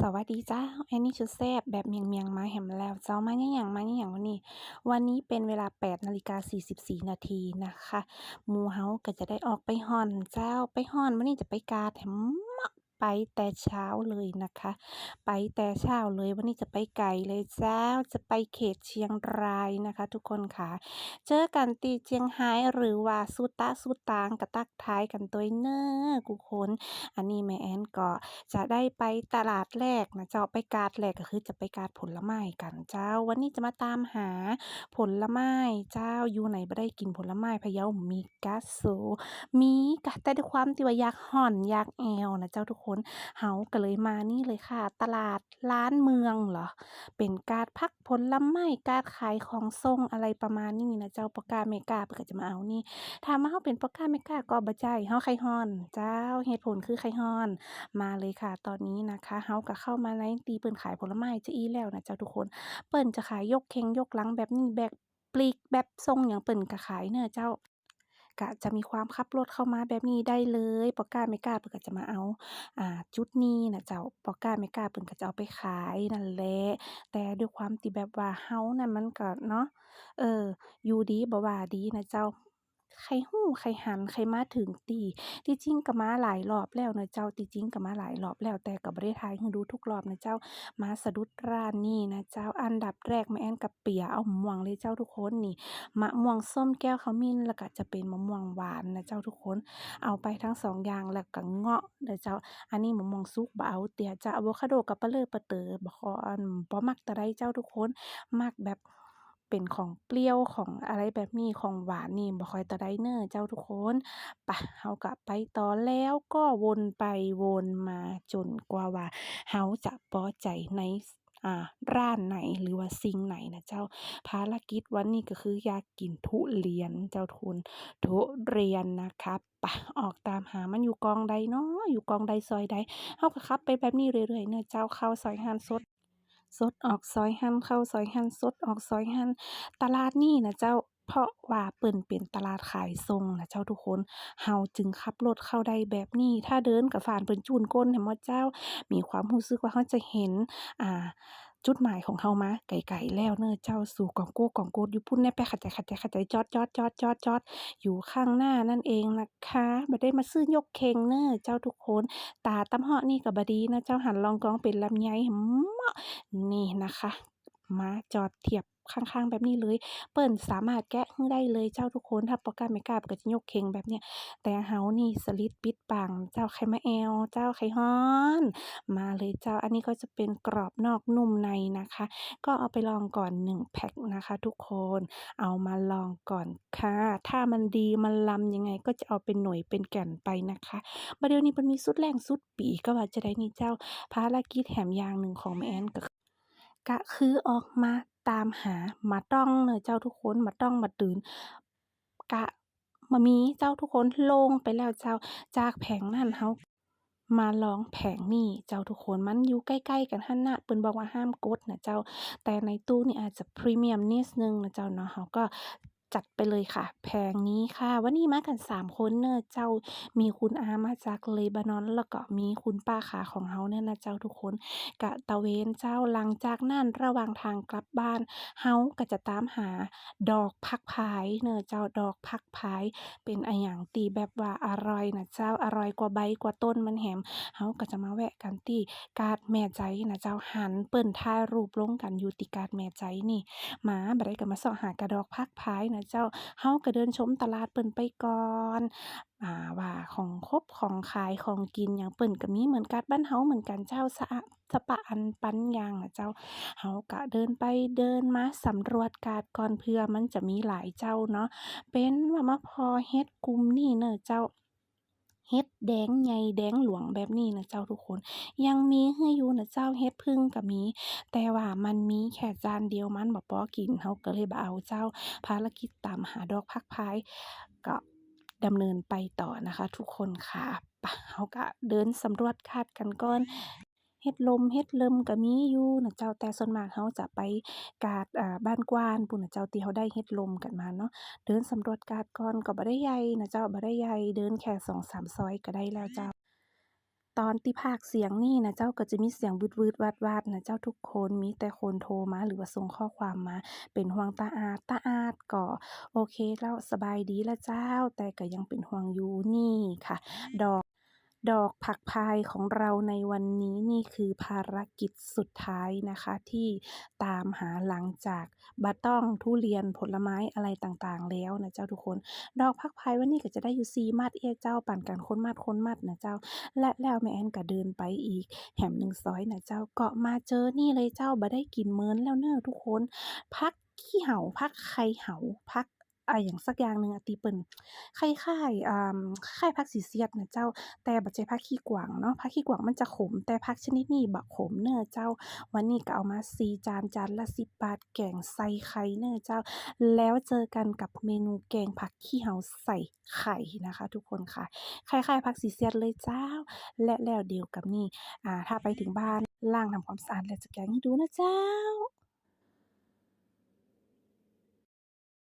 สวัสดีจ้าแอนนี่ชุดแซบแบบเมียงเมียงมาแหมแล้วเจ้ามาเนี่ยอย่างมาเนี่ยอย่างวันนี้ วันนี้เป็นเวลา8นาฬิกา44นาทีนะคะหมูเฮาก็จะได้ออกไปห่อนเจ้าไปห่อนวันนี้จะไปกาแถม ไปแต่เช้าเลยนะคะ ไปแต่เช้าเลยวันนี้จะไปไกลเลยเจ้าจะไปเขตเชียงรายนะคะ ทุกคนค่ะ เจอกันตีเจียงไฮ้หรือว่าสุตะสุตางกระตักท้ายกันตัวเนอกูคนอันนี้แม่แอนก็จะได้ไปตลาดแรกนะเจ้าไปกาดแรกก็คือจะไปกาดผลไม้กันเจ้า วันนี้จะมาตามหาผลไม้เจ้าอยู่ไหนบ่ได้กินผลไม้พะเยามีกัสโซมีกะแต่ด้วยความที่ว่าอยากห่อนอยากแอวนะเจ้าทุกคนเฮาก็เลยมานี่เลยค่ะ ตลาดล้านเมืองเหรอ เป็นการพักผลไม้การขายของส่งอะไรประมาณนี้นะเจ้าปากกาเมกาเพิ่นก็จะมาเอานี่ถามว่าเฮาเป็นปากกาเมกาก็บ่ใช่เฮาไข่ฮอน เจ้าเหตุผลคือไข่ฮอน มาเลยค่ะ ตอนนี้นะคะเฮาก็เข้ามาในตีเปิ้นขายผลไม้จะอีแล้วนะเจ้าทุกคน เปิ้นจะขายยกเข่งยกลังแบบนี้แบบปลีกแบบทรงหยังเปิ้นก็ขายเน้อเจ้า ก็จะมีความขับรถเข้ามาแบบนี้ได้เลยปอก้าไม่กล้าเพิ่นก็จะมาเอาอ่าจุดนี้นะเจ้าปอก้าไม่กล้าเพิ่นก็จะเอาไปขายนั่นแหละแต่ด้วยความที่แบบว่าเฮานั่นมันก็เนาะ เออ อยู่ดีบ่ว่าดีนะเจ้า ใครฮู้ใครหันใครมาถึงติที่จริงก็มาหลายรอบแล้วนะเจ้าที่จริงก็มาหลายรอบแล้วแต่ก็บ่ได้ถ่ายให้ดูทุกรอบนะเจ้า มาสะดุดร้านนี้นะเจ้าอันดับแรกแม่แอนก็เปียเอามะม่วงเลยเจ้าทุกคนนี่มะม่วงส้มแก้วขมิ้นแล้วก็จะเป็นมะม่วงหวานนะเจ้าทุกคน เอาไปทั้ง2องอย่างแล้วก็เงาะเด้อเจ้า อันนี้มะม่วงสุกบ่เอาเตียจ้าอะโวคาโดก็ปะเล้อปะเตอบ่คอนบ่มักเท่าใดเจ้าทุกคน มักแบบ เป็นของเปรี้ยวของอะไรแบบนี้ของหวานนี่บ่ค่อยเท่าใดเน้อเจ้าทุกคนไปเฮาก็ไปต่อแล้วก็วนไปวนมาจนกว่าว่าเฮาจะพอใจในอ่าร้านไหนหรือว่าสิ่งไหนนะเจ้าภารกิจวันนี้ก็คืออยากกินทุเรียนเจ้าทุนทุเรียนนะคะไปออกตามหามันอยู่กองใดเนาะอยู่กองใดซอยใดเฮาก็ขับไปแบบนี้เรื่อยๆเนาะเจ้าเข้าซอยหั้นสด สดออกซอยหันเข้าซอยหันสดออกซอยหันตลาดนี้นะเจ้าเพราะว่าเปิ่นเป็นตลาดขายส่งนะเจ้าทุกคน เฮาจึงขับรถเข้าได้แบบนี้ ถ้าเดินกับฝานเปิ่นจูนก้นเห้หมดเจ้า มีความรู้สึกว่าเขาจะเห็น อ่า จุดหมายของเฮามาไกลๆแล้วเน้อเจ้าสู่กองโก้กองโกดอยู่พุ่นแน่ไปเข้าใจขัดใจจอดจอดจอดจอดอยู่ข้างหน้านั่นเองนะคะบัได้มาซื้อยกเข่งเน้อเจ้าทุกคน ตาตำเหาะนี่กับบดีนะเจ้าหันลองกองเป็นลำไยเหมาะนี่นะคะ มาจอดเทียบ ข้างๆแบบนี้เลย เปิ้นสามารถแกะได้เลยเจ้าทุกคนถ้าปอกาไม่กล้าก็จะยกเข่งแบบเนี้ยแต่เรานี่สลิดปิดปังเจ้าไข่มะแอวเจ้าไข่ฮ้อน มาเลยเจ้าอันนี้ก็จะเป็นกรอบนอกนุ่มในนะคะ ก็เอาไปลองก่อน1แพ็กนะคะ ทุกคนเอามาลองก่อนค่ะ ถ้ามันดีมันลำยังไงก็จะเอาเป็นหน่วยเป็นแก่นไปนะคะบัดเดี๋ยวนี้มันมีสุดแรงสุดปีก็ว่าจะได้นี่เจ้าภารกิจแถมอย่างหนึ่งของแม่แอนก็ก็คือออกมา ตามหามาต้องเนอเจ้าทุกคนมาต้องมาตื่นกะมามีเจ้าทุกคนลงไปแล้วเจ้าจากแผงนั่นเฮามาลองแผงนี่เจ้าทุกคนมันอยู่ใกล้ๆกันหั้นนะเปิ้นบอกว่าห้ามกดนะเจ้าแต่ในตู้นี่อาจจะพรีเมียมนิดหนึ่งนะเจ้าเนาะเฮาก็ จัดไปเลยค่ะ แผงนี้ค่ะ วันนี้มากัน 3 คนเน้อเจ้ามีคุณอามาจากเลบานอน แล้วก็มีคุณป้าขาของเราเนี่ยนะเจ้าทุกคนก็ตะเวนเจ้าหลังจากนั้นระหว่างทางกลับบ้านเราก็จะตามหาดอกผักพายเน้อเจ้าดอกผักพาย เป็นอะหยังที่แบบว่าอร่อยนะเจ้าอร่อยกว่าใบกว่าต้นมันแหมเราก็จะมาแวะกันที่กาดแม่ใจนะเจ้าหันเปิ้นถ่ายรูปลงกันอยู่ที่กาดแม่ใจนี่มาบัดใดก็มาเซาะหากระดอกผักพายนะเจ้าเฮาก็เดินชมตลาดเปิ่นไปก่อนอ่าว่าของครบของขายของกินอย่างเปิ่นก็มีเหมือนกาดบ้านเฮาเหมือนกันเจ้าสะอะสะปะอันปันยางนะเจ้าเฮาก็เดินไปเดินมาสำรวจกาดก่อนเพื่อมันจะมีหลายเจ้าเนาะเป็นว่ามาพอเฮ็ดกลุ่มนี่เนอะเจ้า เฮ็ดแดงใหญ่แดงหลวงแบบนี้นะเจ้าทุกคน ยังมีให้อยู่นะเจ้าเฮ็ดพึ่งก็มี แต่ว่ามันมีแค่จานเดียวมันบ่พอกินเฮาก็เลยบ่เอาเจ้าภารกิจตามหาดอกพักพายก็ดำเนินไปต่อนะคะ ทุกคนค่ะเฮาก็เดินสำรวจคาดกันก่อน เฮ็ดลมเฮ็ดเลิมก็มีอยู่นะเจ้า แต่ส่วนมากเราจะไปกาด อ่า บ้านกว้านพู้นน่ะเจ้า ที่เราได้เฮ็ดลมกันมาเนาะ เดินสำรวจกาดก่อนก็บ่ได้ใหญ่นะเจ้า บ่ได้ใหญ่ เดินแค่2-3ซอยก็ได้แล้วเจ้า ตอนที่พากย์เสียงนี่นะเจ้า ก็จะมีเสียงวืดๆวาดๆนะเจ้าทุกคน มีแต่คนโทรมาหรือว่าส่งข้อความมา เป็นห่วงตาอาด ตาอาดก็โอเคแล้ว สบายดีแล้วเจ้า แต่ก็ยังเป็นห่วงอยู่นี่ค่ะ ดอก ดอกผักพายของเราในวันนี้นี่คือภารกิจสุดท้ายนะคะที่ตามหาหลังจากบ่ต้องทุเรียนผลไม้อะไรต่างๆ แล้วนะเจ้าทุกคน ดอกผักพายวันนี้ก็จะได้อยู่4มัดเอ้ยเจ้าปั่นกันคนมัดคนมัดนะเจ้า และแล้วแม่แอนก็เดินไปอีกแหมหนึ่งซอยนะเจ้าเก็มาเจอนี่เลยเจ้าบ่ได้กินเมินแล้วเน้อทุกคนผักขี้เห่าผักไข่เห่าผัก อะหยังสักอย่างหนึ่งอะตีเปิ้นคล้ายๆอ่าคล้ายผักสีเสียดนะเจ้า แต่บ่ใช่ผักขี้กวางเนาะผักขี้กวางมันจะขม แต่ผักชนิดนี้บ่ขมเน้อเจ้า วันนี้ก็เอามา 4 จาน จานละ 10 บาท แกงใส่ไข่เน้อเจ้า แล้วเจอกันกับเมนูแกงผักขี้เหาใส่ไข่นะคะ ทุกคนค่ะ คล้ายๆผักสีเสียดเลยเจ้า และแล้วเดียวกับนี่อ่าถ้าไปถึงบ้านล้างทำความสะอาดแล้วจะแกงให้ดูนะเจ้า